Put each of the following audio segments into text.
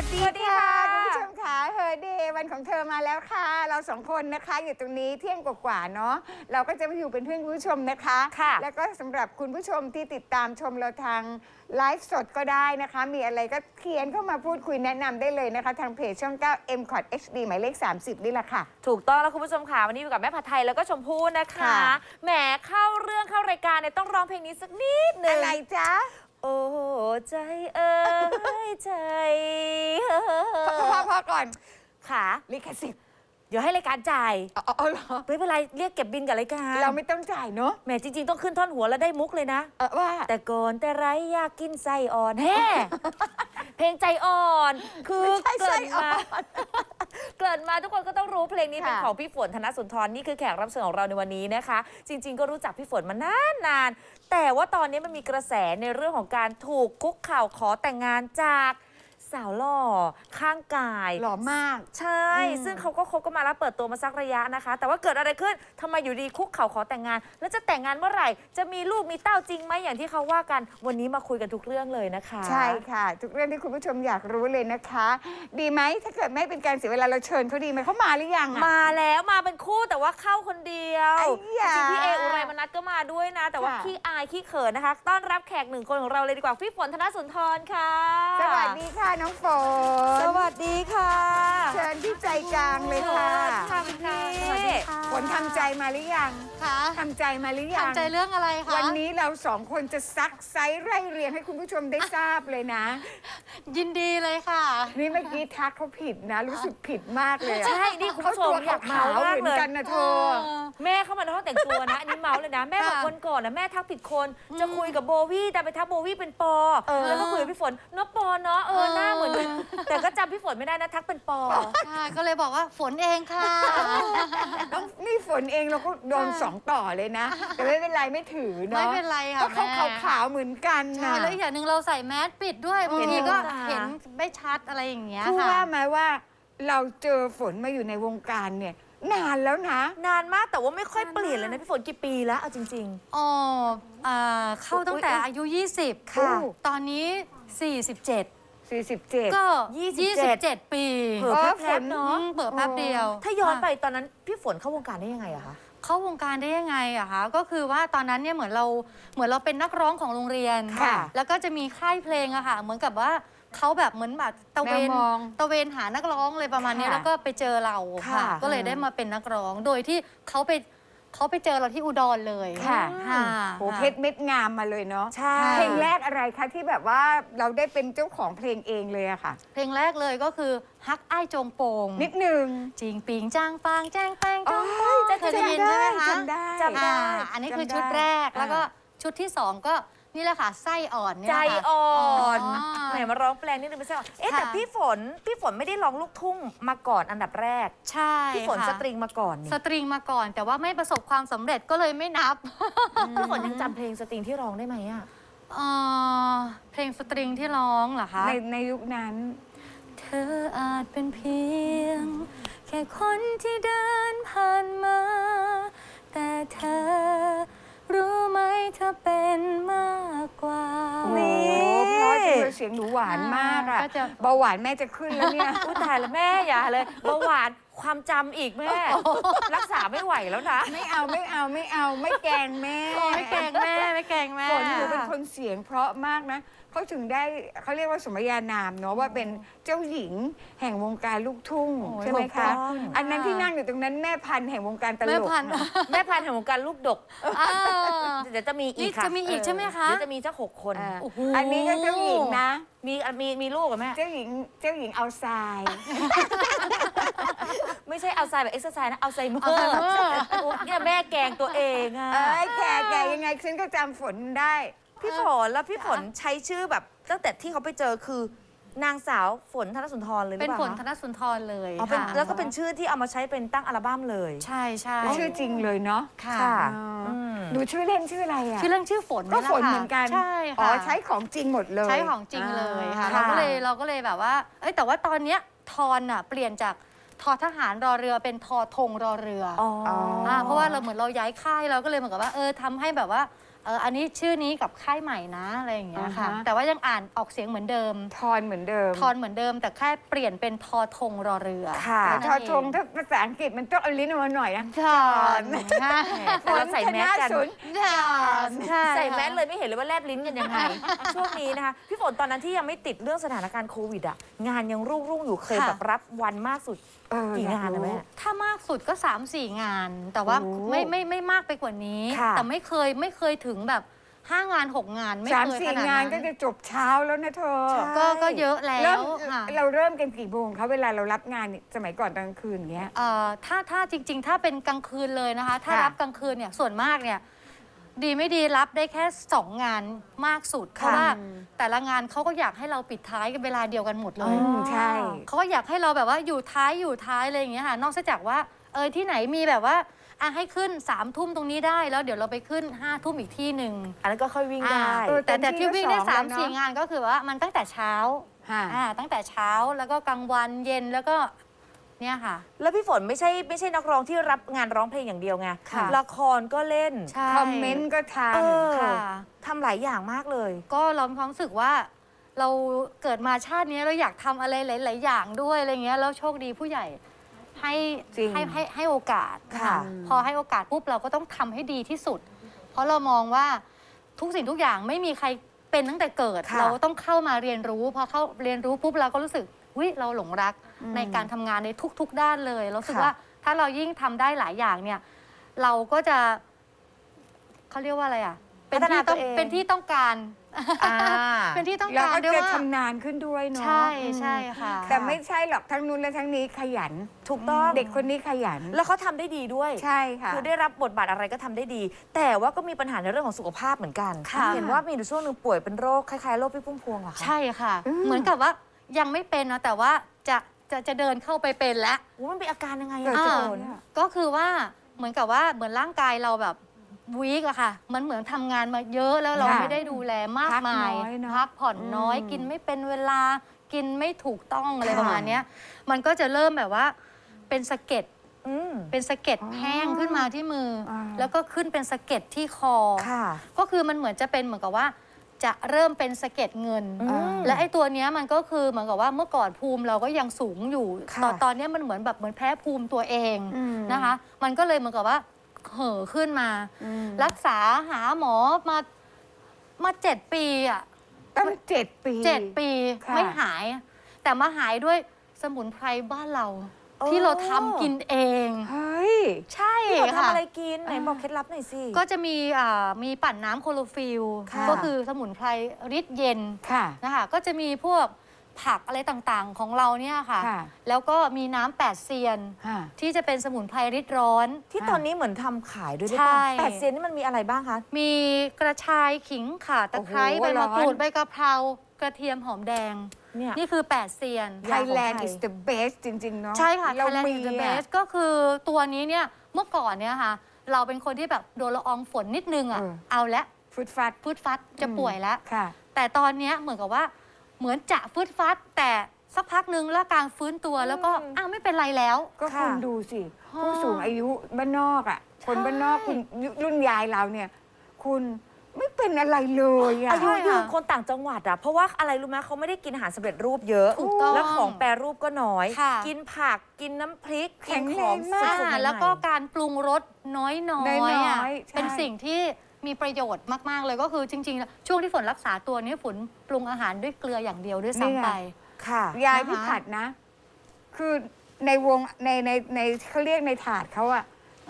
วัสดีสวัสดีค่ะค่ะ คุณผู้ชมค่ะเฮอเดย์วันของเธอมาแล้วค่ะ เราสองคนนะคะอยู่ตรงนี้เที่ยงกว่าๆเนาะเราก็จะมาอยู่เป็นเพื่อนคุณผู้ชมนะคะ ค่ะ แล้วก็สำหรับคุณผู้ชมที่ติดตามชมเราทางไลฟ์สดก็ได้นะคะ มีอะไรก็เขียนเข้ามาพูดคุยแนะนำได้เลยนะคะ ทางเพจช่อง 9 m c o t HD หมายเลข 30 นี่แหละค่ะ ถูกต้องแล้วคุณผู้ชมค่ะวันนี้อยู่กับแม่ผัดไทยแล้วก็ชมพู่นะคะค่ะ แหมเข้าเรื่องเข้ารายการเนี่ยต้องร้องเพลงนี้สักนิดหนึ่งอะไรจ๊ะ โอ้ใจเอ้ยใจเอ้พอพอยพอก่อนค่ะลิขสิทธิ์เดี๋ยวให้รายการจ่ายอ๋ออ๋อเหรอไม่เป็นไรเรียกเก็บบินกับรายการเราไม่ต้องจ่ายเนาะแหมจริง ๆ ต้องขึ้นท่อนหัวแล้วได้มุกเลยนะ เออว่าแต่ก่อนแต่ไรอยากกินไส้อ่อนแฮ่เพลงใจอ่อน คือไม่ใช่เกิไส้ดอ่อมาน เกิดมาทุกคนก็ต้องรู้เพลงนี้เป็นค่ะ ของพี่ฝนธนสุนทรนี่คือแขกรับเชิญของเราในวันนี้นะคะ จริง ๆ ก็รู้จักพี่ฝนมานานนานๆแต่ว่าตอนนี้มันมีกระแสในเรื่องของการถูกคุกเข่าขอแต่งงานจาก สาวหล่อข้างกาย หล่อมาก ใช่ อืม ซึ่งเขาก็คบกันมาแล้วเปิดตัวมาสักระยะนะคะ แต่ว่าเกิดอะไรขึ้นทำไมอยู่ดีคุกเข่าขอแต่งงาน แล้วจะแต่งงานเมื่อไหร่ จะมีลูกมีเต้าจริงไหมอย่างที่เขาว่ากัน วันนี้มาคุยกันทุกเรื่องเลยนะคะ ใช่ค่ะ ทุกเรื่องที่คุณผู้ชมอยากรู้เลยนะคะ ดีไหมถ้าเกิดไม่เป็นการเสียเวลาเราเชิญเขาดีไหมเขามาหรือยังอะ มาแล้วมาเป็นคู่แต่ว่าเข้าคนเดียวไอ้ยาจริงๆพี่เออุไรมนัทก็มาด้วยนะ แต่ว่าค่ะ ขี้อายขี้เขินนะคะ ต้อนรับแขกหนึ่งคนของเราเลยดีกว่าพี่ฝนธนสุนทรค่ะ สวัสดีค่ะน้องฝนสวัสดีค่ะเชิญที่ใจกลางเลยค่ะทำพี่ฝนทำใจมาหรือยังค่ะทำใจมาหรือยังทำใจเรื่องอะไรคะวันนี้เราสองคนจะซักไซส์ไร่เรียงให้คุณผู้ชมได้ทราบเลยนะ ยินดีเลยค่ะ นี่เมื่อกี้ทักเขาผิดนะ รู้สึกผิดมากเลยอะใช่นี่คุณเขาผู้ชตัมวอยากขาวเมาๆมากเหมือเลนยกันนะเธอแม่เข้ามาในห้องแต่งตัวนะอันนี้เมาเลยนะแม่บอกค่ะวันก่อนนะแม่ทักผิดคน จะคุยกับโบวี่แต่ไปทักโบวี่เป็นปอเออแล้วก็คุยกับพี่ฝนเนาะปอเนาะเออหน้าเหมือนกันแต่ก็จำพี่ฝนไม่ได้นะทักเป็นปอ ค่ะก็เลยบอกว่าฝนเองค่ะน้องนี่ฝนเองเราก็โดนสองต่อเลยนะ แต่ไม่เป็นไรไม่ถือเนาะไม่เป็นไรค่ะก็เขาแม่ขาวๆเหมือนกันใช่นะ แล้วอีกอย่างหนึ่งเราใส่แมสปิดด้วยบางทีก็เห็น เห็นไม่ชัดอะไรอย่างเงี้ยพูดค่ะ ว่าไหมว่าเราเจอฝนมาอยู่ในวงการเนี่ย นานแล้วนะ นานมากแต่ว่าไม่ค่อยเปลี่ยนเลยนะพี่ฝนกี่ปีแล้วเอาจริง อ๋ออ่าเข้าตั้งแต่อุ๊ยอายุ 20 ค่ะ ตอนนี้ 47 47ก็ 27 27ปีๆเผื่อเออแป๊บฝนๆเนาะอืมเปิดแป๊บเดียวถ้าย้อนไปค่ะตอนนั้นพี่ฝนเข้าวงการได้ยังไงอะคะ เข้าวงการได้ยังไงอะคะก็คือว่าตอนนั้นเนี่ยเหมือนเราเหมือนเราเป็นนักร้องของโรงเรียนค่ะ แล้วก็จะมีค่ายเพลงอะค่ะ เหมือนกับว่าเขาแบบเหมือนแบบตะเวนแนวมอง ตะเวนหานักร้องเลยประมาณนี้ค่ะแล้วก็ไปเจอเราค่ะ ค่ะ ก็เลยได้มาเป็นนักร้องโดยที่เขาไป เขาไปเจอเราที่อุดรเลยค่ะ ค่ะโหเพชรเม็ดงามมาเลยเนาะใช่ เพลงแรกอะไรคะที่แบบว่าเราได้เป็นเจ้าของเพลงเองเลยอะค่ะ เพลงแรกเลยก็คือฮักอ้ายจงโปงนิดนึง จริงปิงจ้างปางแจ้งแป้งจงโปโอ้งยเคยได้ยินใช่ไหมคะจำได้จำได้ อ่าอันนี้คือจำได้ชุดแรกแล้วก็อ่าชุดที่สองก็ นี่แหละค่ะไส้อ่อนเนี่ยใจค่ะ อ่อนอ๋อแหมมาร้องแปลงนิดนึงไม่ใช่เหรอเอ๊ะค่ะแต่พี่ฝนพี่ฝนไม่ได้ร้องลูกทุ่งมาก่อนอันดับแรก ใช่พี่ฝนค่ะสตริงมาก่อนนี่สตริงมาก่อน แต่ว่าไม่ประสบความสำเร็จก็เลยไม่นับ พี่ฝนยังจำเพลงสตริงที่ร้องได้ไหมอะเอ่อเพลงสตริงที่ร้องเหรอคะ ในในยุคนั้น เธออาจเป็นเพียง แค่คนที่เดินผ่านมา แต่เธอรู้ไหมเธอเป็นม เลยเสียงหนูหวานมากอะก็จะ เบาหวานแม่จะขึ้นแล้วเนี่ย อุ้ยตายแล้วแม่อย่าเลยเบาหวาน ความจำอีกแม่ รักษาไม่ไหวแล้วนะ ไม่เอาไม่เอาไม่เอาไม่แกล้งแม่ไม่แกล้งแม่ไม่แกล้งแม่ ฝนหนูเป็นคนเสียงเพราะมากนะเขาถึงได้เขาเรียกว่าสมญานามเนาะว่าเป็นเจ้าหญิงแห่งวงการลูกทุ่งโอ้ยใช่ไหมถูกต้คะอง อันนั้นที่นั่งอยู่ตรงนั้นแม่พันธุ์แห่งวงการตลแม่กพันธุ์แม่พันธุ์แห่งวงการลูกดก อ่า เดี๋ยวจะมีอีนี่กค่ะจะมีอีกใช่ไหมคะ เดี๋ยวจะมีสักหกคน อ่าโอ้โห อันนี้ก็เจ้าหญิงนะมีมีมีลูกกับแม่ เจ้าหญิงเจ้าหญิงเอาทราย ไม่ใช่เอาไซแบบเอ็กซ์ไซส์นะเอาไซเมอเอาร์ไซเมอร์เนี่ยแม่แกล้งตัวเองอะเอ้ยแกแกยังไงฉันก็จำฝนได้ พี่ฝนแล้วพี่ฝนใช้ชื่อแบบ ตั้งแต่ที่เขาไปเจอคือนางสาวฝนธนสุนทรเลยหรืเป็นอฝเปล่านธคะนสุนทรเลยอ๋อเป็นค่ะแล้วก็เป็นชื่อที่เอามาใช้เป็นตั้งอัลบั้มเลย ใช่ใช่ชื่อจริงเลยเนาะ ค่ะค่ะอ๋ออืม หนูชื่อเล่นชื่ออะไรอะ ชื่อเรื่องชื่อฝนก็แหละฝนค่ะเหมือนกัน ใช่อ๋อค่ะใช้ของจริงหมดเลยใช้ของจริงเลยค่ะอ่าเราก็เลยเราก็เลยแบบว่า เอ้ยแต่ว่าตอนเนี้ยทอนอะเปลี่ยนจากทอทหารรอเรือเป็นทอธงรอเรือออ๋อออ่าเพราะว่าเราเหมือนเราย้ายค่ายเราก็เลยเหมือนกับว่าเออทำให้แบบว่าเอออันนี้ชื่อนี้กับค่ายใหม่นะอะไรอย่างเงี้ยค่ะ อ่าฮะ แต่ว่ายังอ่านออกเสียงเหมือนเดิม ทอนเหมือนเดิมทอนเหมือนเดิมแต่แค่เปลี่ยนเป็นทอธงรอเรือค่ะแต่แค่ทอนั้นทงถ้าภาษาอังกฤษมันต้องเอาลิ้นออกมาหน่อยนะทอนค่ะแต่เราใส่แมสกันฝธศูย์ทอนใช่ใส่แมสเลยไม่เห็นเลยว่าแลบลิ้นกันยังไง ช่วงนี้นะคะพี่ฝนตอนนั้นที่ยังไม่ติดเรื่องสถานการณ์โควิดอะงานยังรุ่งรุ่งๆอยู่เคยแบบรับวันมากสุดเออกี่อยงานนะแม่ถ้ามากสุดก็ 3 4 งาน แต่ว่าโอ้ไม่ไม่ไม่มากไปกว่านี้ ค่ะ แต่ไม่เคยไม่เคยถึงแบบ5งาน6งานไม่สามเคยสี่ขนาดงานนั้นก็จะจบเช้าแล้วนะเธอใช่ก็ก็เยอะแล้เริ่มวค่ะ เราเริ่มกันกี่โมงคะเวลาเรารับงานสมัยก่อนตอนกลางคืนอย่างเงี้ย เอ่อถ้าถ้าจริง ๆ ถ้าเป็นกลางคืนเลยนะคะ ถ้าค่ะรับกลางคืนเนี่ยส่วนมากเนี่ยดีไม่ดีรับได้แค่2งานมากสุดเพราะว่าแต่ละงานเขาก็อยากให้เราปิดท้ายกันเวลาเดียวกันหมดเลอืยมใช่ เขาก็อยากให้เราแบบว่าอยู่ท้ายอยู่ท้ายอะไรอย่างเงี้ยค่ะนอกจากว่าเออที่ไหนมีแบบว่า อะให้ขึ้น3ามทุ่มตรงนี้ได้ แล้วเดี๋ยวเราไปขึ้น5้าทุ่มอีกที่หนึ่งอันนั้นก็ค่อยวิ่งได้อ่าเออแต่แต่ที่วิ่งได้เต็มที่ก็สามสองแล้วเนอะ สี่งานก็คือว่ามันตั้งแต่เช้าค่ะ อ่าตั้งแต่เช้าแล้วก็กลางวันเย็นแล้วก็เนี่ยค่ะ แล้วพี่ฝนไม่ใช่ไม่ใช่นักร้องที่รับงานร้องเพลงอย่างเดียวไงค่ะ ละครก็เล่น ใช่คอมเมนต์ก็ทเออ ค่ะ ทำหลายอย่างมากเลย ก็เรามีความรู้สึกว่า เราเกิดมาชาตินี้เราอยากทำอะไรหลาย ๆ อย่างด้วยอะไรเงี้ยแล้วโชคดีผู้ใหญ่ ให้จริงให้ให้ให้โอกาสค่ะพอให้โอกาสปุ๊บเราก็ต้องทำให้ดีที่สุด เพราะเรามองว่าทุกสิ่งทุกอย่างไม่มีใครเป็นตั้งแต่เกิดค่ะเราต้องเข้ามาเรียนรู้ พอเข้าเรียนรู้ปุ๊บเราก็รู้สึกวิเราหลงรักในการทำงานในทุก ๆ ด้านเลยเรารู้สึกค่ะว่าถ้าเรายิ่งทำได้หลายอย่างเนี่ย เราก็จะเขาเรียกว่าอะไรอะเป็นที่ต้องเป็นที่ต้องการอ่าเป็นที่ต้องำเราการก็ด้วยจะว่า ชำนาญขึ้นด้วยเนาะใช่ใช่ค่ะ แต่ไม่ใช่หรอกทั้งนู้นและทั้งนี้ขยัน ถูกต้อง เด็กคนนี้ขยัน แล้วเขาทำได้ดีด้วย ใช่ค่ะ คือได้รับบทบาทอะไรก็ทำได้ดี แต่ว่าก็มีปัญหาในเรื่องของสุขภาพเหมือนกัน ค่ะ เห็นว่ามีอยู่ช่วงหนึ่งป่วยเป็นโรคคล้ายๆโรคพี่พุ่มพวงเหรอคะใช่ค่ะ อืม เหมือนกับว่ายังไม่เป็นนะแต่ว่าจะจะจะเดินเข้าไปเป็นแล้ว โอ้มันเป็นอาการยังไงเกิดอะ จากอ่าผลอะ ก็คือว่าเหมือนกับว่าเหมือนร่างกายเราแบบ วีกอะค่ะ มันเหมือนทำงานมาเยอะแล้วเราค่ะไม่ได้ดูแลมากมายพักน้อยเนอะพักผ่อนน้อย อืมกินไม่เป็นเวลากินไม่ถูกต้องอะไรค่ะ ประมาณเนี้ย มันก็จะเริ่มแบบว่าเป็นสะเก็ดอืม เป็นสะเก็ดแห้งขึ้นมาที่มืออา แล้วก็ขึ้นเป็นสะเก็ดที่คอ ค่ะ ก็คือมันเหมือนจะเป็นเหมือนกับว่า จะเริ่มเป็นสะเก็ดเงิน อืมและไอ้ตัวเนี้ยมันก็คือเหมือนกับว่าเมื่อก่อนภูมิเราก็ยังสูงอยู่ค่ะตอนตอนเนี้ยมันเหมือนแบบเหมือนแพ้ภูมิตัวเองอืม นะคะ มันก็เลยเหมือนกับว่า เห่อขึ้นมา อืมรักษาหาหมอมามาเจ็ดปีอะตั้งเจ็ดปี เจ็ดปีค่ะไม่หาย แต่มาหายด้วยสมุนไพรบ้านเราที่เราทำกินเอง เฮ้ยใช่พี่ฝนค่ะ ทำอะไรกิน ไหนบอกเคล็ดลับหน่อยสิ ก็จะมีอ่ามีปั่นน้ำโคโลฟิลค่ะ ก็คือสมุนไพรฤทธิ์เย็นค่ะ นะคะก็จะมีพวก ผักอะไรต่างๆ ของเราเนี่ยค่ะ ค่ะ แล้วก็มีน้ำแปดเซียน ค่ะ ที่จะเป็นสมุนไพรฤทธิ์ร้อน ที่ค่ะตอนนี้เหมือนทำขายด้วยหรือเปล่าใช่ แปดเซนนี่มันมีอะไรบ้างคะ มีกระชายขิงข่าตะไคร้โอ้โหใบมะกรูร้ดอนใบกะเพรากระเทียมหอมแดง เนี่ย นี่คือแปดเซียนยาของ Thailand ไทย is the best จริง ๆ เนาะใช่ค่ะ เรา Thailand มี is the อะ best ก็คือตัวนี้เนี่ยเมื่อก่อนเนี่ยค่ะ เราเป็นคนที่แบบโดนละอองฝนนิดนึงอะเออ เอาละฟุตฟัดฟืดฟัดจะป่วยแล้ว ค่ะ แต่ตอนเนี้ยเหมือนกับว่า เหมือนจะฟืดฟัด แต่สักพักหนึ่งร่างกายฟื้นตัวแล้วก็อ้าวไม่เป็นไรแล้ว ก็ค่ะ คุณดูสิค่ะผู้สูงอายุบ้านนอกอะ คนบ้านนอกคุณรุ่นยายเราเนี่ย คุณไม่เป็นอะไรเลยอะ อายุใช่ยืค่ะนคนต่างจังหวัดอะเพราะว่าอะไรรู้ไหมเขาไม่ได้กินอาหารสำเร็จรูปเยอะ ถูกต้องแล้วของแปรรูปก็น้อย ค่ะ กินผักกินน้ำพริกแข็กินงขแรองงมากสดๆใหม่ๆ แล้วก็การปรุงรสน้อยๆน้อะอยๆใช่ เป็นสิ่งที่ มีประโยชน์มาก ๆ เลยก็คือจริงๆแล้วช่วงที่ฝนรักษาตัวนี้ฝนปรุงอาหารด้วยเกลืออย่างเดียวด้วยนี่ไงซ้ำไป ค่ะ ยายนะคะพี่ผัดนะ คือในวงในในในเขาเรียกในถาดเขาอะ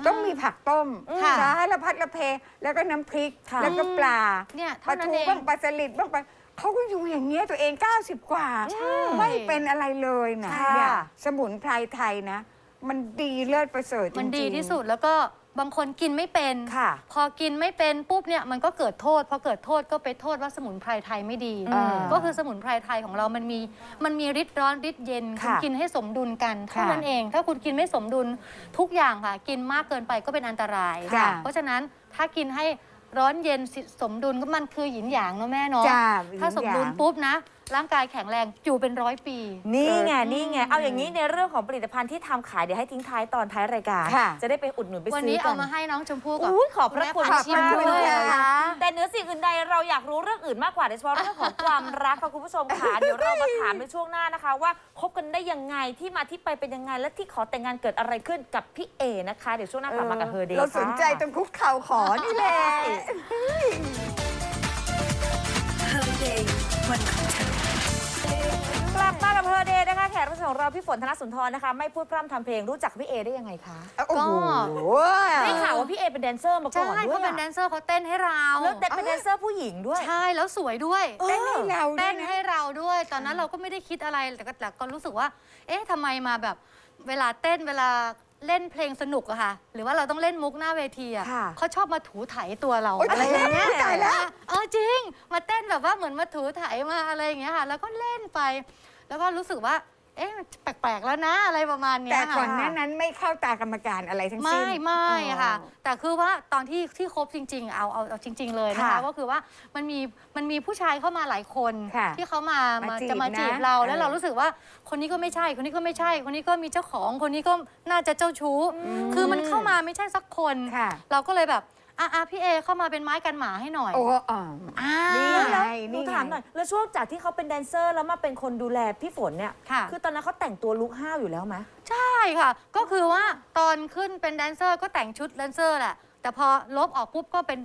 ต้องมีผักต้มค่ะ สารพัดละเพ แล้วก็น้ำพริก ค่ะ แล้วก็ปลาเนี่ยปเท่าลานั้นทูเอง บ้างปลาสลิดบ้างปลาเขาก็อยู่อย่างเงี้ยตัวเอง 90 กว่าไม่เป็นอะไรเลยนะค่ะ เนี่ยสมุนไพรไทยนะ มันดีเลิศประเสริฐจริงๆ มันดีที่สุดแล้วก็ บางคนกินไม่เป็นค่ะ พอกินไม่เป็นปุ๊บเนี่ยมันก็เกิดโทษพอเกิดโทษก็ไปโทษว่าสมุนไพรไทยไม่ดีอืมก็คือสมุนไพรไทยของเรามันมีมันมีฤทธิ์ร้อนฤทธิ์เย็นค่ะคุณกินให้สมดุลกันเท่าค่ะนั้นเอง ถ้าคุณกินไม่สมดุลทุกอย่างค่ะ กินมากเกินไปก็เป็นอันตราย ค่ะ เพราะฉะนั้นถ้ากินให้ร้อนเย็นสมดุลก็มันคือหยินหยางเนาะแม่เนาะ จ้าถ้าสมดุลหญิงหยางปุ๊บนะ ร่างกายแข็งแรงอยู่เป็นร้อยปี นี่ไงเออนี่ไงเอาอย่างนี้ในเรื่องของผลิตภัณฑ์ที่ทำขายเดี๋ยวให้ทิ้งท้ายตอนท้ายรายการ ค่ะ จะได้ไปอุดหนุนไปวันซื้อนี้กัเอานมาให้น้องชมพู่กับ อุ้ยขอบพระคุณแม่พันธุ์ชิมมากด้เลวยยค่ะแต่เหนือสิ่งอื่นใดเราอยากรู้เรื่องอื่นมากกว่าโดยเฉพาะเรื่องของความรักค่ะคุณผู้ชมค่ะเดี๋ยวเรามาถามในช่วงหน้านะคะ ว่าคบกันได้ยังไงที่มาที่ไปเป็นยังไง และที่ขอแต่งงานเกิดอะไรขึ้นกับพี่เอนะคะ เดี๋ยวช่วงหน้ากลับมากับเธอเดย์เราสนใจตรค่ะงคุกเข่าขอนี่แหละกลับมากับเธ อเดย์นะคะแขกรับเชิญของเราพี่ฝนธนสุนทรนะคะ ไม่พูดพร่ำทำเพลงรู้จักพี่เอได้ยังไงคะโอ้โห ได้ข่าวว่าพี่เอเป็นแดนเซอร์มาก่ใช่อนด้วเขายเป็นแดนเซอร์เขาเต้นให้เราแล้วเป็นแดนเซอร์ผู้หญิงด้วย ใช่แล้วสวยด้วย เต้นให้เราด้เต้วยนนะ ให้เราด้วย ตอนนั้นเราก็ไม่ได้คิดอะไรแต่ก็แต่ก็รู้สึกว่า เอ๊ะทำไมมาแบบ เวลาเต้นเวลาเล่นเพลงสนุกอะค่ะ หรือว่าเราต้องเล่นมุกหน้าเวทีอะค่ะ เขาชอบมาถูไถตัวเราโอ๊ยอะไรอย่างเงี้ยตายแล้ว เออจริง มาเต้นแบบว่าเหมือนมาถูไถมาอะไรอย่างเงี้ยค่ะ แล้วก็เล่นไป แล้วก็รู้สึกว่า เอ๊ะมันแปลกๆแล้วนะอะไรประมาณเนี้แต่ยค่ะก่อนหน้านั้นไม่เข้าตากรรมการอะไรทั้งสิ้นไม่ไม่อ๋อ ค่ะ แต่คือว่าตอนที่ที่คบจริง ๆ เอาเอาเอาจริง ๆ เลยนะคะค่ะก็คือว่ามันมีมันมีผู้ชายเข้ามาหลายคน ค่ะที่เขามามามาจีบจะมาจีบนะเรา แล้วเออเรารู้สึกว่าคนนี้ก็ไม่ใช่ คนนี้ก็ไม่ใช่ คนนี้ก็มีเจ้าของคนนี้ก็น่าจะเจ้าชู้ คือมันเข้ามาไม่ใช่สักคน ค่ะ เราก็เลยแบบ อะอะพี่เอเข้ามาเป็นไม้กันหมาให้หน่อยโอ้อ๋ออ่า นี่แล้วไงหนูนี่ไงถามหน่อยแล้วช่วงจากที่เขาเป็นแดนเซอร์แล้วมาเป็นคนดูแลพี่ฝนเนี่ยค่ะคือตอนนั้นเขาแต่งตัวลุคห้าวอยู่แล้วไหม ใช่ค่ะ ก็คือว่าตอนขึ้นเป็นแดนเซอร์ก็แต่งชุดแดนเซอร์แหละ แต่พอลบออกปุ๊บก็เป็น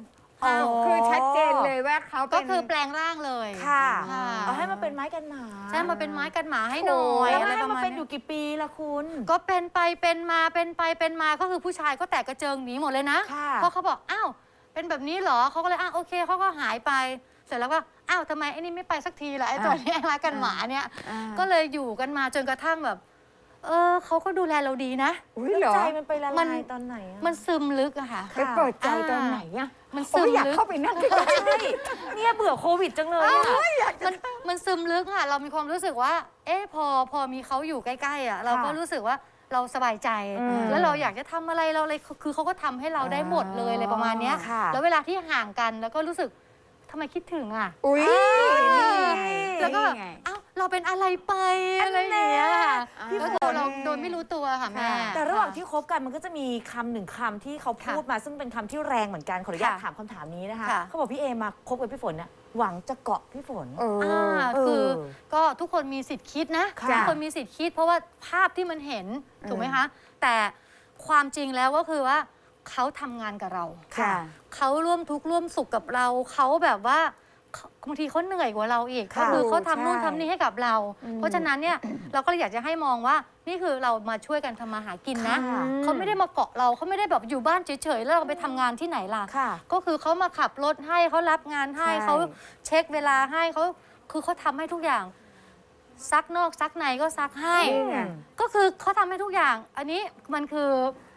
อ๋อห้าวคือชัดเจนเลยว่าเขาก็เป็น คือแปลงร่างเลยค่ะค่ะเอาให้มาเป็นไม้กันหมาใช่มาเป็นไม้กันหมาให้หน่อยแล้วอะไรให้ประมามาณเป็นอเนี้ยู่ยกี่ปีละคุณ ก็เป็นไปเป็นมาเป็นไปเป็นมาก็คือผู้ชายก็แตกกระเจิงหนีหมดเลยนะค่ะ เพราะเขาบอกอ้าวเป็นแบบนี้เหรอเขาก็เลยอ้าวโอเคเขาก็หายไป เสร็จแล้วก็อ้าวทำไมไอ้นี่ไม่ไปสักทีล่ะไอ้ตัวเนี้ยไอ้ไม้กันหมาเนี่ยอ่าก็เลยอยู่กันมาจนกระทั่งแบบ เออเขาก็ดูแลเราดีนะ อุ้ยแล้วเหรอ ใจมันไปละมัลานยตอนไหนอะ มันซึมลึกอะค่ะ ไปเปิดใจตอนไหนอะมันโอ้ซึยมอยากลึกเข้าไปนั่งใกล้ใช่เนี่ยเบื่อโควิดจังเลยอะมันมันซึมลึกค่ะเรามีความรู้สึกว่า เอ๊ะพอพอมีเขาอยู่ใกล้ๆอะเราก็รู้สึกว่าเราสบายใจ อืมแล้วเราอยากจะทำอะไรเราเลยคือเขาก็ทำให้เราได้หมดเลยอะไรประมาณเนี้ยค่ะ แล้วเวลาที่ห่างกันแล้วก็รู้สึกทำไมคิดถึงอะๆอุ้ยนี่ไงแล้วก็แบบนี่ไง เอ้า เราเป็นอะไรไปอะไรอย่างเงี้ยค่ะพี่ก็ฝคือน เราโดยไม่รู้ตัวค่ะแม่ค่ะแต่ระหว่างที่คบกันมันก็จะมีคำหนึ่งคำที่เขาพูดมาซึ่งเป็นคำที่แรงเหมือนกันขออนุญาตค่ะถามคำถามนี้นะคะค่ะ เขาบอกพี่เอมาคบกับพี่ฝนเนี่ยหวังจะเกาะพี่ฝน เอออ่าเออคือก็ทุกคนมีสิทธิ์คิดนะค่ะทุกคนมีสิทธิ์คิด เพราะว่าภาพที่มันเห็นถูกไหมอืมคะแต่ความจริงแล้วก็คือว่าเขาทำงานกับเราค่ะ เขาร่วมทุกข์ร่วมสุขกับเรา เขาแบบว่าเขา บางทีเขาเหนื่อยกว่าเราอีกค่ะก็คือเขาทำนู่นใช่ทำนี่ให้กับเรา อืมเพราะฉะนั้นเนี่ยเราก็เลยอยากจะให้มองว่านี่คือเรามาช่วยกันทำมาหากินนะค่ะ เขาไม่ได้มาเกาะเราเขาไม่ได้แบบอยู่บ้านเฉยๆแล้วเราไปทำงานที่ไหนล่ะ ค่ะ ก็คือเขามาขับรถให้เขารับงานให้ใช่ เขาเช็คเวลาให้เขาคือเขาทำให้ทุกอย่าง ซักนอกซักในก็ซักให้ นี่ไง ก็คือเขาทำให้ทุกอย่าง อันนี้มันคือ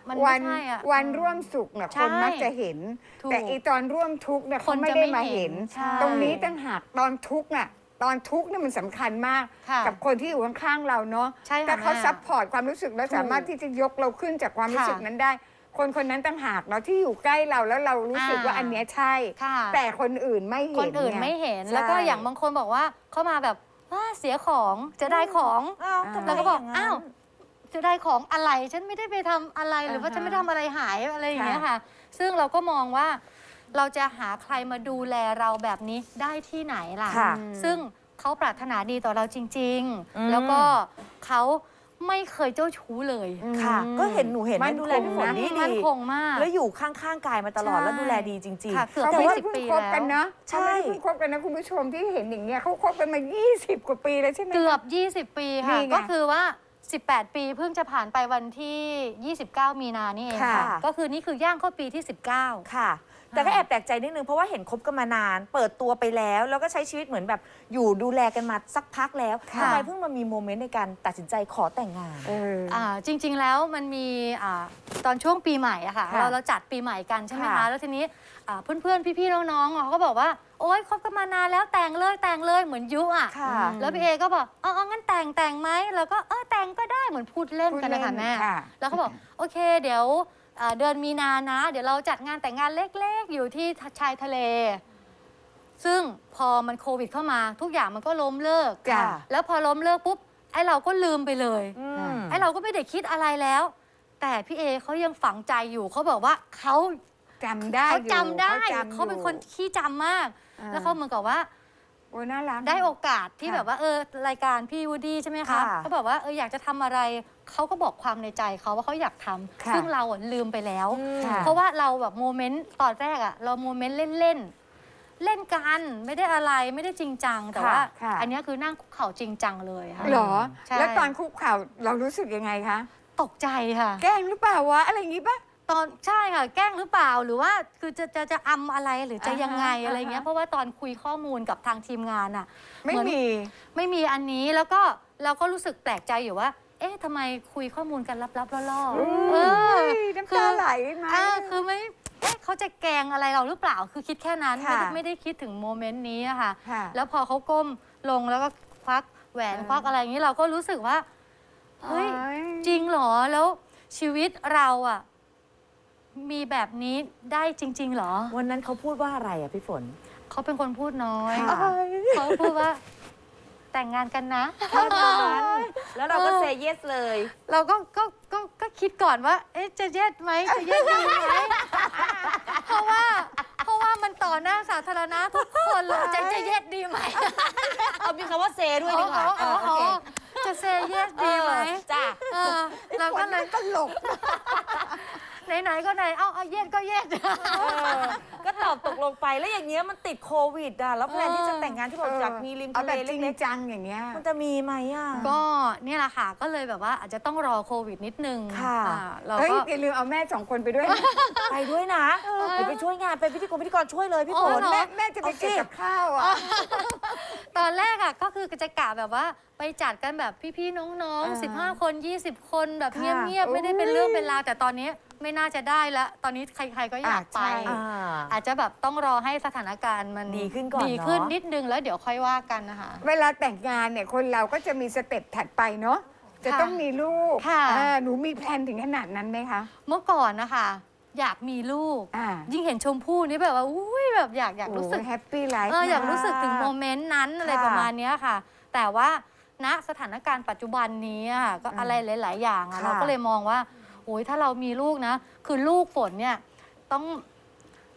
มันวัไม่นใช่อะวันร่วมสุขเนี่ยใช่คนมักจะเห็น ถูกแต่อีตอนร่วมทุกข์เนี่ยคเขานไม่จะได้ไม่มาเห็เห็นนใช่ตรงนี้ต่างหากตอนทุกข์น่ะตอนทุกข์เนี่ยมันสำคัญมาก ค่ะกับคนที่อยู่ข้างๆเราเนาะใช่ค่ะถ้าเขาแม่ซัพพอร์ตความรู้สึกแล้วสามารถที่จะยกเราขึ้นจากความรู้สึกค่ะนั้นได้ คนคนนั้นต่างหากเนาะที่อยู่ใกล้เราแล้วเรารู้สึกว่าอ่าอันเนี้ยใช่ ค่ะ แต่คนอื่นไม่เห็นคนอื่นงไม่เห็นใช่แล้วก็อย่างบางคนบอกว่าเข้ามาแบบว่าเสียของจะได้ของ อ้าวทำไมแล้วก็บอกย่งนั้น อ้าว จะได้ของอะไรฉันไม่ได้ไปทำอะไรหรือว่าอ่าฮะ ฉันไม่ทำอะไรหายอะไรอย่างเงี้ยค่ะค่ะ ซึ่งเราก็มองว่าเราจะหาใครมาดูแลเราแบบนี้ได้ที่ไหนล่ะ ค่ะซึ่งเขาปรารถนาดีต่อเราจริง อืม ๆ แล้วก็เขาไม่เคยเจ้าชู้เลยค่ะ ก็เห็นหนูเห็นมั่นะนดูแลพี่ฝนคงนะดีมั่นดีคงมาก แล้วอยู่ข้างๆกายมาตลอดใช่ แล้วดูแลดีจริง ค่ะๆเกือบเขาแต่ไม่ว่าได้เพิ่งปีคบกันแล้วเนาะใช่ เขาไม่ได้เพิ่งคบกันนะคุณผู้ชมที่เห็นอย่างเงี้ยเขาคบกันมา 20 กว่าปีแล้วใช่ไหม เกือบ 20 ปีค่ะ นี่ไงก็คือว่า 18 ปีเพิ่งจะผ่านไปวันที่ 29 มีนานี่เองค่ะ ค่ะ ก็คือนี่คือย่างเข้าปีที่ 19 ค่ะ แต่ก็แอบแปลกใจนิดนึงเพราะว่าเห็นคบกันมานาน เปิดตัวไปแล้ว แล้วก็ใช้ชีวิตเหมือนแบบอยู่ดูแลกันมาสักพักแล้วค่ะ ทำไมเพิ่งมามีโมเมนต์ในการตัดสินใจขอแต่งงาน เออ อ่าจริง ๆ แล้วมันมีอ่าตอนช่วงปีใหม่อะค่ะ ค่ะเราเราจัดปีใหม่กันใช่ไหมค่ะคะแล้วทีนี้อ่าเพื่อนๆ พี่ๆ น้องๆเขาก็บอกว่า โอ๊ยคบกันมานานแล้วแต่งเลยแต่งเลยเหมือนยุอะค่ะแล้วพี่เอก็บอกเออเอางั้นแต่งแต่งไหมแล้วก็เออแต่งก็ได้เหมือนพูดเล่นกันนะคะแม่ค่ะ แล้วเขาบอกโอเค เดี๋ยวอ่าเดือนมีนานะ เดี๋ยวเราจัดงานแต่งงานเล็กๆ อยู่ที่ชายทะเล ซึ่งพอมันโควิดเข้ามา ทุกอย่างมันก็ล้มเลิก จ้ะ แล้วพอล้มเลิกปุ๊บไอ้เราก็ลืมไปเลย อืม ไอ้เราก็ไม่ได้คิดอะไรแล้ว แต่พี่เอเขายังฝังใจอยู่เขาบอกว่าเขา จำได้เขาอยู่จำได้จำเขาเป็นคนอยู่ ขี้จำมาก อ่า แล้วเขาเหมือนกับว่า โอ้น่ารัก ได้โอกาสที่ค่ะแบบว่าเออรายการพี่วูดดี้ใช่ไหมคะค่ะเขาบอกว่าเอออยากจะทำอะไรเขาก็บอกความในใจเขาว่าเขาอยากทำค่ะซึ่งเราอะลืมไปแล้วอืมค่ะ เพราะว่าเราแบบโมเมนต์ตอนแรกอะเราโมเมนต์เล่นๆเล่นกันไม่ได้อะไรไม่ได้จริงจังแต่ว่า ค่ะ อันเนี้ยคือนั่งคุกเข่าจริงจังเลยค่ะ เหรอ ใช่ แล้วตอนคุกเข่าเรารู้สึกยังไงคะ ตกใจค่ะ แกล้งหรือเปล่าวะอะไรอย่างงี้ปะ ตอนใช่ค่ะแกล้งหรือเปล่าหรือว่าคือจะจะจะอำอะไรหรือจะอ่าฮะยังไงอะไรเงี้ยอ่าฮะเพราะว่าตอนคุยข้อมูลกับทางทีมงานอะไม่เหมือนมีไม่มีอันนี้แล้วก็เราก็รู้สึกแปลกใจอยู่ว่า เอ๊ะทำไมคุยข้อมูลกันลับๆล่อๆเออน้ำตาไหลไหมอ่าคือไม่เอ๊ะเขาจะแกล้งอะไรเราหรือเปล่า คือคิดแค่นั้นไม่ค่ะได้ไม่ได้คิดถึงโมเมนต์นี้อะค่ะค่ะ แล้วพอเขาก้มลงแล้วก็ควักแหวนเออควักอะไรอย่างนี้เราก็รู้สึกว่าเฮ้ยโอ้ยจริงเหรอแล้วชีวิตเราอะ มีแบบนี้ได้จริง ๆ เหรอ วันนั้นเขาพูดว่าอะไรอะพี่ฝน เขาเป็นคนพูดน้อย ค่ะ เขาพูดว่า แต่งงานกันนะแล้วเราก็เออเซเยสเลย เราก็ก็ก็ก็คิดก่อนว่า เอ๊ะจะเย็ดไหมจะเย็ดดีไหมเพราะว่า เพราะว่ามันต่อหน้าสาธารณะทุกคนเลยจะจะเย็ดดีไหมเอามีคำว่าเซด้วยดีกว่าอ๋ออ๋อเออโอเคจะเซเย็ดดีไหมเออจ้ะเออเราก็เลยตลก ไหนๆก็ไหนเอาเอาเย็ดก็เย็ด เออก็ตอบตกลงไปแล้วอย่างเงี้ยมันติดโควิดอะแล้วแพลนที่จะแต่งงานที่บอกอยากมีริมเอาทะแบเลบจริงเล็กจังอย่างเงี้ยๆมันจะมีไหมอะ ก็เนี่ยแหละค่ะก็เลยแบบว่าอาจจะต้องรอโควิดนิดนึงค่ะ อ่าเราเฮ้ยก็ อย่าลืมเอาแม่สองคนไปด้วยนะไปด้วยนะเดี๋ยวไปช่วยงานเป็นพิธีกรพิธีกรช่วยเลยพี่ฝอ๋นอเหรอ แม่แม่จะไปเก็บกับข้าวอะ ตอนแรกอะก็คือจะกะแบบว่าไปจัดกันแบบพี่ๆน้องอ่าๆ 15 คน 20 คนแบบค่ะเงียบๆไม่ได้เป็นเรื่องเป็นราวแต่ตอนนี้ ไม่น่าจะได้ละ ตอนนี้ใครๆก็อยากไปอ่าใช่อ่า อาจจะแบบต้องรอให้สถานการณ์มันดีขึ้นก่อนดีขึ้นเนอะ นิดนึงแล้วเดี๋ยวค่อยว่ากันนะคะ เวลาแต่งงานเนี่ยคนเราก็จะมีสเต็ปถัดไปเนาะจะต้องมีลูกค่ะ เออหนูมีแพลนถึงขนาดนั้นไหมคะ เมื่อก่อนนะคะ อยากมีลูก อ่า ยิ่งเห็นชมพู่นี่แบบว่าอุ้ยแบบอยากอยากรู้สึก แฮปปี้ไลฟ์ เอออยากรู้สึกถึงโมเมนต์นั้นอะไรค่ะประมาณเนี้ยค่ะ แต่ว่าณสถานการณ์ปัจจุบันนี้อะก็อะไรหลาย ๆ อย่างอะค่ะ เราก็เลยมองว่า โอ้ยถ้าเรามีลูกนะ คือลูกฝนเนี่ยต้อง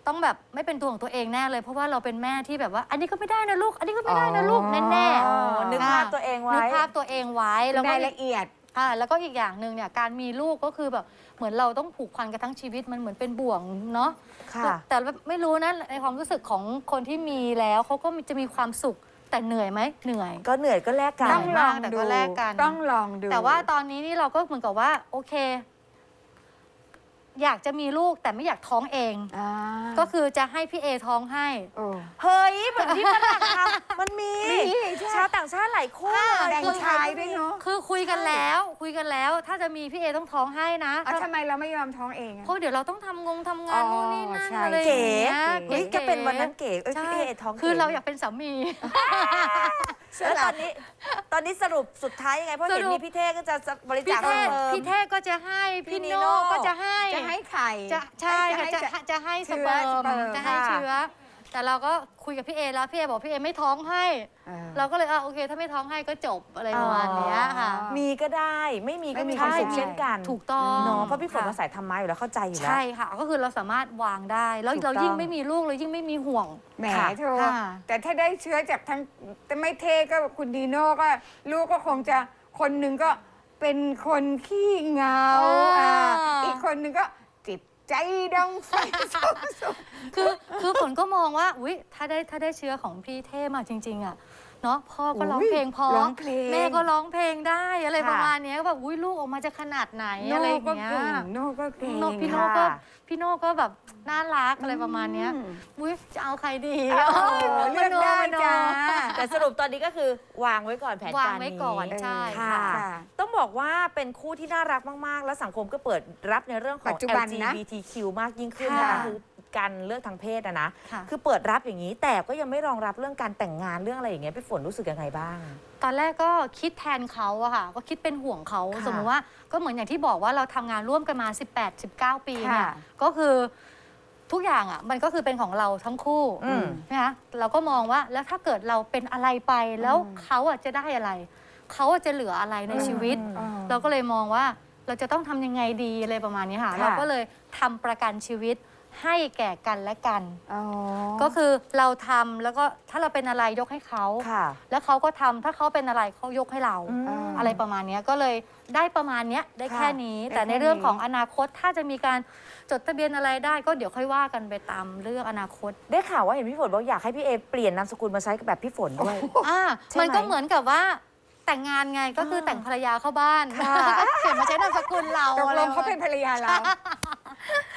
ต้องแบบไม่เป็นตัวของตัวเองแน่เลย เพราะว่าเราเป็นแม่ที่แบบว่า อันนี้ก็ไม่ได้นะลูก อันนี้ก็ไม่ได้นะลูกแน่อ๋อๆนึกภาพตัวเองไว้ นึกภาพตัวเองไว้แล้วก็รายละเอียด อ่าแล้วก็อีกอย่างหนึ่งเนี่ยการมีลูกก็คือแบบเหมือนเราต้องผูกพันกันทั้งชีวิตมันเหมือนเป็นบ่วงเนาะค่ะแต่แต่ไม่รู้นะในความรู้สึกของคนที่มีแล้วเขาก็มีจะมีความสุขแต่เหนื่อยไหมเหนื่อย ก็เหนื่อยก็แลกกัน ต้องลองแต่ดูก็แลกกัน ต้องลองดู แต่ว่าตอนนี้นี่เราก็เหมือนกับว่าโอเค อยากจะมีลูกแต่ไม่อยากท้องเองอ่าก็คือจะให้พี่เอท้องให้โอ้เฮ้ยเหมือนที่ฝรั่งทำมันมีมีใช่ชาวต่างชาติหลายคู่เลยแต่งคนไทชายก็ด้วยมีเนาะคือคุยกันแล้วคุยกันแล้ว ถ้าจะมีพี่เอต้องท้องให้นะเอาทำไมเราไม่ยอมท้องเองอะเพราะเดี๋ยวเราต้องทำงงทำงานอ๋อนู่นนี่นั่นใช่อะไรอย่างเงี้ยเฮ้ยจะเป็นวันนั้นเก๋เอ้ยใช่พี่เอท้องคือก๋เราอยากเป็นสามีแล้วตอนนี้ตอนนี้สรุปสุดท้ายยังไงเพราะเห็นสรุปมีพี่เท่ก็จะบริพี่จาคเท่เพิ่มพี่เท่ก็จะให้พี่พี่นิโน่โน่ก็จะให้จะให้ไข่ จะใช่ค่ะให้จะจะให้สเชื้อเปิร์สมเปิร์มจะให้ค่ะเชื้อ แต่เราก็คุยกับพี่เอแล้วพี่เอบอกพี่เอไม่ท้องให้ เออ เราก็เลยอะโอเค ถ้าไม่ท้องให้ก็จบอะไรประมาณเนี้ยค่ะ อ๋อ มีก็ได้ไม่มีก็ไม่มีมีความสุขก็ได้เช่นกันถูกต้องเนาะเพราะพี่ฝนค่ะ มาสายธรรมะอยู่แล้วเข้าใจอยู่แล้ว ใช่ค่ะ ก็คือเราสามารถวางได้ แล้วถูกเราต้อง ยิ่งไม่มีลูกเรายิ่งไม่มีห่วง แหมค่ะเธอค่ะแต่ถ้าได้เชื้อจากทั้งแต่ไม่เทก็คุณดีโน่ก็ลูกก็คงจะคนหนึ่งก็เป็นคนขี้เหงาอ่า อ่าอีกคนหนึ่งก็จิต ใจดองไฟสุกคือคือฝนก็มองว่า อุ๊ย ถ้าได้ถ้าได้เชื้อของพี่เท่มาจริง ๆ อะ เนาะพ่อก็ร้องอุ๊ยเพลงเพอร้องเพลง แม่ก็ร้องเพลงได้อะไรค่ะ ประมาณเนี้ยก็แบบอุ้ยลูกออกมาจะขนาดไหนโน่อะไรอย่างก็เงี้ยเก่งโน่ก็เก่งโน่พี่โน่ก็ค่ะพี่โน่ก็แบบน่ารักอะไรประมาณเนี้ยอืมอุ้ยจะเอาใครดีเออเลือกได้จ้าแต่สรุปตอนนี้ก็คือวางไว้ก่อนแผนวางการไว้นี้ก่อน ใช่ค่ะ ค่ะ ต้องบอกว่าเป็นคู่ที่น่ารักมาก ๆ แล้วสังคมก็เปิดรับในเรื่องขปัองจจุบันนะ LGBTQ มากยิ่งขึ้นค่ะนะคะคือ การเลือกทางเพศอะนะค่ะ คือเปิดรับอย่างนี้แต่ก็ยังไม่รองรับเรื่องการแต่งงานเรื่องอะไรอย่างเงี้ยพี่ฝนรู้สึกยังไงบ้าง ตอนแรกก็คิดแทนเขาอะค่ะ ก็คิดเป็นห่วงเขาค่ะสมมติว่าก็เหมือนอย่างที่บอกว่าเราทำงานร่วมกันมา 18 19 ปีเนี่ยค่ะก็คือทุกอย่างอะมันก็คือเป็นของเราทั้งคู่อืมนะคะเราก็มองว่าแล้วถ้าเกิดเราเป็นอะไรไปแล้วอืมเขาอะจะได้อะไร เขาอะจะเหลืออะไรในชีวิต อืม เราก็เลยมองว่าเราจะต้องทำยังไงดีอะไรประมาณนี้ค่ะ ค่ะ เราก็เลยทำประกันชีวิต ให้แก่กันและกัน อ๋อก็คือเราทำแล้วก็ถ้าเราเป็นอะไรยกให้เขา ค่ะ แล้วเขาก็ทำถ้าเขาเป็นอะไรเขายกให้เรา อืม อะไรประมาณเนี้ยก็เลยได้ประมาณเนี้ยได้แค่นี้ ได้แต่ในแค่เรื่องนี้ ของอนาคตถ้าจะมีการจดทะเบียนอะไรได้ ก็เดี๋ยวค่อยว่ากันไปตามเรื่องอนาคต ได้ข่าวว่าเห็นพี่ฝนบอกอยากให้พี่เอเปลี่ยนนามสกุลมาใช้แบบพี่ฝนด้วย อ่าใช่ไหมมันก็เหมือนกับว่าแต่งงานไงก็คือแต่งภรรยาเข้าบ้านค่ะ ก็เปลี่ยนมาใช้นามสกุลเราตกอะไรลงเขาเป็นภรรยาเรา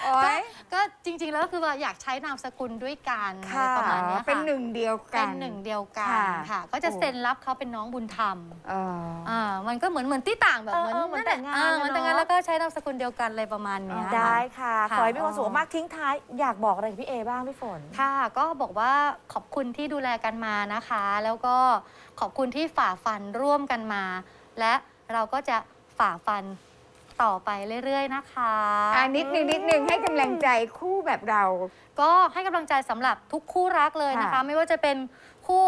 โอ๊ยก็จริงๆแล้วคือว่าอยากใช้นามสกุลด้วยกันอะไรค่ะประมาณเนี้ยค่ะเป็นหนึ่งเดียวกัเป็น นหนึ่งเดียวกันค่ะค่ะ ก็จะเซ็นรับเขาเป็นน้องบุญธรรมเอออ่ามันก็เหมือนเหมือนที่ต่างแบบเออเหมือนเออเหมือนแต่งงานอ่เลยเหมือนเนอะ แต่งงานแล้วก็ใช้นามสกุลเดียวกันอะไรประมาณเนี้ยได้ค่ะค่ะค่ะขอให้มีความสุขมากทิ้งท้าย อยากบอกอะไรกับพี่เอบ้างพี่ฝน ค่ะ ก็บอกว่าขอบคุณที่ดูแลกันมานะคะ แล้วก็ขอบคุณที่ฝ่าฟันร่วมกันมา และเราก็จะฝ่าฟัน ต่อไปเรื่อยๆนะคะ อ่านิดนึงนิดนึงให้กำลังใจคู่แบบเรา ก็ให้กำลังใจสำหรับทุกคู่รักเลยนะคะ ค่ะไม่ว่าจะเป็นคู่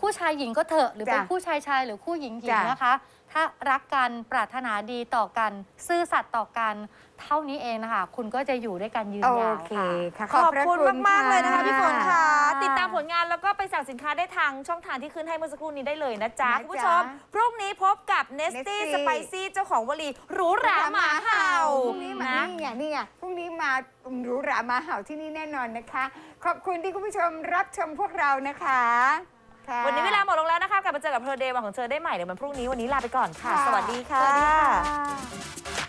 คู่ชายหญิงก็เถอะ หรือเป็นจ้ะคู่ชายชายหรือคู่หญิงหญิงจ้ะนะคะ ถ้ารักกันปรารถนาดีต่อกัน ซื่อสัตย์ต่อกัน เท่านี้เองนะคะ คุณก็จะอยู่ด้วยกันยืนโอยาวเคค่ะ ค่ะขอบพระคุณมาก ๆ เลยนะคะพี่ฝนค่ะะติดตามผลงานแล้วก็ไปสั่งสินค้าได้ทางช่องทางที่ขึ้นให้เมื่อสักครู่นี้ได้เลยนะจ๊ะ นะจ๊ะคุณผู้ชม พรุ่งนี้พบกับเนสตี้ Nesty สไปซี่เจ้าของวลีหรูหราหมาเห่าพรุ่งนี้มานะ นี่ไงนี่ไงพรุ่งนี้มาหรูหรามาเห่าที่นี่แน่นอนนะคะ ขอบคุณที่คุณผู้ชมรับชมพวกเรานะคะค่ะ วันนี้เวลาหมดลงแล้วนะคะ กลับมาเจอกับเธอเดย์วันของเธอได้ใหม่เดี๋ยววันพรุ่งนี้วันนี้ลาไปก่อนค่ะค่ะ สวัสดีสค่ะวัสดีค่ะ